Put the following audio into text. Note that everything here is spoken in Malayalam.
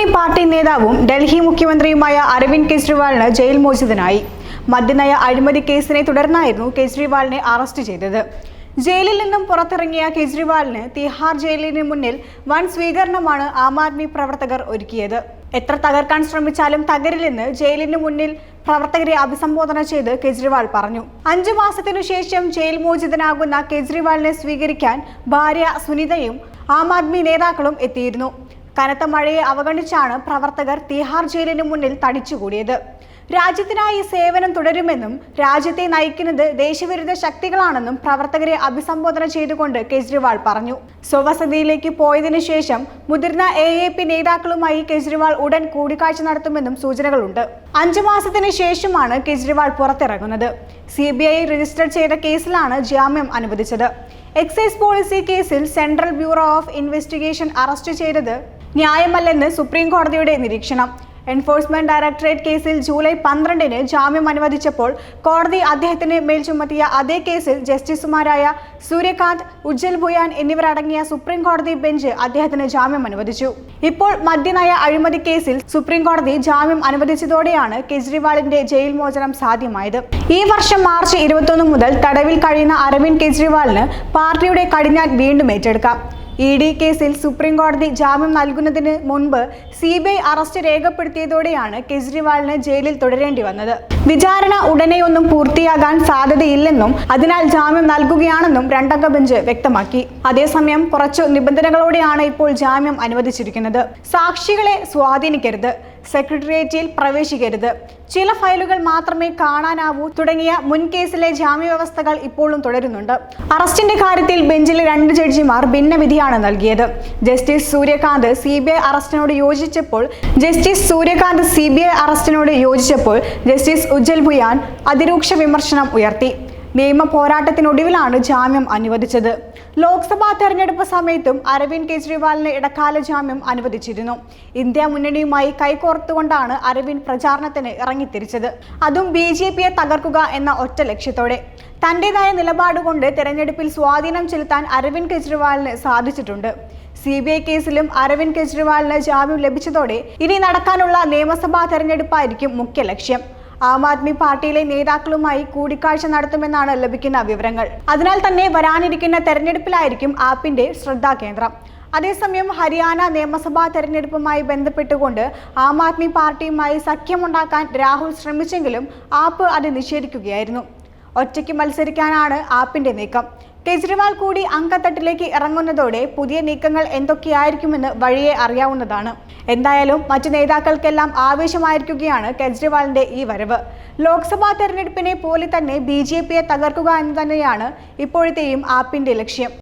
ആദ്മി പാർട്ടി നേതാവും ഡൽഹി മുഖ്യമന്ത്രിയുമായ അരവിന്ദ് കെജ്രിവാളിന് ജയിൽ മോചിതനായി. മദ്യനയ അഴിമതി കേസിനെ തുടർന്നായിരുന്നു കെജ്രിവാളിനെ അറസ്റ്റ് ചെയ്തത്. ജയിലിൽ നിന്നും പുറത്തിറങ്ങിയ കെജ്രിവാളിന് തിഹാർ ജയിലിന് മുന്നിൽ വൻ സ്വീകരണമാണ് ആം ആദ്മി പ്രവർത്തകർ ഒരുക്കിയത്. എത്ര തകർക്കാൻ ശ്രമിച്ചാലും തകരില്ലെന്ന് ജയിലിന് മുന്നിൽ പ്രവർത്തകരെ അഭിസംബോധന ചെയ്ത് കെജ്രിവാൾ പറഞ്ഞു. അഞ്ചു മാസത്തിനു ശേഷം ജയിൽ മോചിതനാകുന്ന കെജ്രിവാളിനെ സ്വീകരിക്കാൻ ഭാര്യ സുനിതയും ആം ആദ്മി നേതാക്കളും എത്തിയിരുന്നു. കനത്ത മഴയെ അവഗണിച്ചാണ് പ്രവർത്തകർ തിഹാർ ജയിലിന് മുന്നിൽ തടിച്ചുകൂടിയത്. രാജ്യത്തിനായി സേവനം തുടരുമെന്നും രാജ്യത്തെ നയിക്കുന്നത് ദേശവിരുദ്ധ ശക്തികളാണെന്നും പ്രവർത്തകരെ അഭിസംബോധന ചെയ്തുകൊണ്ട് കെജ്രിവാൾ പറഞ്ഞു. സ്വവസതിയിലേക്ക് പോയതിനു ശേഷം മുതിർന്ന എ എ പി നേതാക്കളുമായി കെജ്രിവാൾ ഉടൻ കൂടിക്കാഴ്ച നടത്തുമെന്നും സൂചനകളുണ്ട്. അഞ്ചു മാസത്തിന് ശേഷമാണ് കെജ്രിവാൾ പുറത്തിറങ്ങുന്നത്. സി ബി ഐ രജിസ്റ്റർ ചെയ്ത കേസിലാണ് ജാമ്യം അനുവദിച്ചത്. എക്സൈസ് പോളിസി കേസിൽ central bureau of investigation arrest ചെയ്തത് ന്യായമല്ലെന്ന് സുപ്രീം കോടതിയുടെ നിരീക്ഷണം. എൻഫോഴ്സ്മെന്റ് ഡയറക്ടറേറ്റ് കേസിൽ ജൂലൈ പന്ത്രണ്ടിന് ജാമ്യം അനുവദിച്ചപ്പോൾ കോടതി അദ്ദേഹത്തിന് മേൽ ചുമത്തിയ അതേ കേസിൽ ജസ്റ്റിസുമാരായ സൂര്യകാന്ത് ഉജ്ജൽ ഭുയാൻ എന്നിവരടങ്ങിയ സുപ്രീം കോടതി ബെഞ്ച് അദ്ദേഹത്തിന് ജാമ്യം അനുവദിച്ചു. ഇപ്പോൾ മദ്യനയ അഴിമതി കേസിൽ സുപ്രീം കോടതി ജാമ്യം അനുവദിച്ചതോടെയാണ് കെജ്രിവാളിന്റെ ജയിൽ മോചനം സാധ്യമായത്. ഈ വർഷം മാർച്ച് ഇരുപത്തൊന്ന് മുതൽ തടവിൽ കഴിയുന്ന അരവിന്ദ് കെജ്രിവാളിന് പാർട്ടിയുടെ കടിഞ്ഞാൻ വീണ്ടും ഏറ്റെടുക്കാം. ഇ ഡി കേസിൽ സുപ്രീംകോടതി ജാമ്യം നൽകുന്നതിന് മുൻപ് സി ബി ഐ അറസ്റ്റ് രേഖപ്പെടുത്തിയതോടെയാണ് കെജ്രിവാളിന് ജയിലിൽ തുടരേണ്ടി വന്നത്. വിചാരണ ഉടനെയൊന്നും പൂർത്തിയാകാൻ സാധ്യതയില്ലെന്നും അതിനാൽ ജാമ്യം നൽകുകയാണെന്നും രണ്ടംഗ ബെഞ്ച് വ്യക്തമാക്കി. അതേസമയം കുറച്ചു നിബന്ധനകളോടെയാണ് ഇപ്പോൾ ജാമ്യം അനുവദിച്ചിരിക്കുന്നത്. സാക്ഷികളെ സ്വാധീനിക്കരുത്. സെക്രട്ടേറിയറ്റിൽ പ്രവേശിക്കരുത്. ചില ഫയലുകൾ മാത്രമേ കാണാനാവൂ തുടങ്ങിയ മുൻ കേസിലെ ജാമ്യവ്യവസ്ഥകൾ ഇപ്പോഴും തുടരുന്നുണ്ട്. അറസ്റ്റിന്റെ കാര്യത്തിൽ ബെഞ്ചിലെ രണ്ട് ജഡ്ജിമാർ ഭിന്നവിധിയാണ് നൽകിയത്. Justice Suryakant C B I അറസ്റ്റിനോട് യോജിച്ചപ്പോൾ justice Suryakant C B I അറസ്റ്റിനോട് യോജിച്ചപ്പോൾ ജസ്റ്റിസ് ഉജ്ജൽ ഭുയാൻ അതിരൂക്ഷ വിമർശനം ഉയർത്തി. നിയമ പോരാട്ടത്തിനൊടുവിലാണ് ജാമ്യം അനുവദിച്ചത്. ലോക്സഭാ തെരഞ്ഞെടുപ്പ് സമയത്തും അരവിന്ദ് കെജ്രിവാളിന് ഇടക്കാല ജാമ്യം അനുവദിച്ചിരുന്നു. ഇന്ത്യ മുന്നണിയുമായി കൈകോർത്തുകൊണ്ടാണ് അരവിന്ദ് പ്രചാരണത്തിന് ഇറങ്ങിത്തിരിച്ചത്. അതും ബി ജെ പിയെ തകർക്കുക എന്ന ഒറ്റ ലക്ഷ്യത്തോടെ. തന്റേതായ നിലപാടുകൊണ്ട് തെരഞ്ഞെടുപ്പിൽ സ്വാധീനം ചെലുത്താൻ അരവിന്ദ് കെജ്രിവാളിന് സാധിച്ചിട്ടുണ്ട്. സി ബി ഐ കേസിലും അരവിന്ദ് കെജ്രിവാളിന് ജാമ്യം ലഭിച്ചതോടെ ഇനി നടക്കാനുള്ള നിയമസഭാ തെരഞ്ഞെടുപ്പായിരിക്കും മുഖ്യ ലക്ഷ്യം. ആം ആദ്മി പാർട്ടിയിലെ നേതാക്കളുമായി കൂടിക്കാഴ്ച നടത്തുമെന്നാണ് ലഭിക്കുന്ന വിവരങ്ങൾ. അതിനാൽ തന്നെ വരാനിരിക്കുന്ന തെരഞ്ഞെടുപ്പിലായിരിക്കും ആപ്പിന്റെ ശ്രദ്ധാകേന്ദ്രം അതേസമയം ഹരിയാന നിയമസഭാ തെരഞ്ഞെടുപ്പുമായി ബന്ധപ്പെട്ടുകൊണ്ട് ആം ആദ്മി പാർട്ടിയുമായി സഖ്യമുണ്ടാക്കാൻ രാഹുൽ ശ്രമിച്ചെങ്കിലും ആപ്പ് അത് നിഷേധിക്കുകയായിരുന്നു. ഒറ്റയ്ക്ക് മത്സരിക്കാനാണ് ആപ്പിന്റെ നീക്കം. കെജ്രിവാൾ കൂടി അങ്കത്തട്ടിലേക്ക് ഇറങ്ങുന്നതോടെ പുതിയ നീക്കങ്ങൾ എന്തൊക്കെയായിരിക്കുമെന്ന് വഴിയെ അറിയാവുന്നതാണ്. എന്തായാലും മറ്റു നേതാക്കൾക്കെല്ലാം ആവേശമായിരിക്കുകയാണ് കേജ്രിവാളിന്റെ ഈ വരവ്. ലോക്സഭാ തെരഞ്ഞെടുപ്പിനെ പോലെ തന്നെ ബി തകർക്കുക എന്ന് തന്നെയാണ് ഇപ്പോഴത്തെയും ആപ്പിന്റെ ലക്ഷ്യം.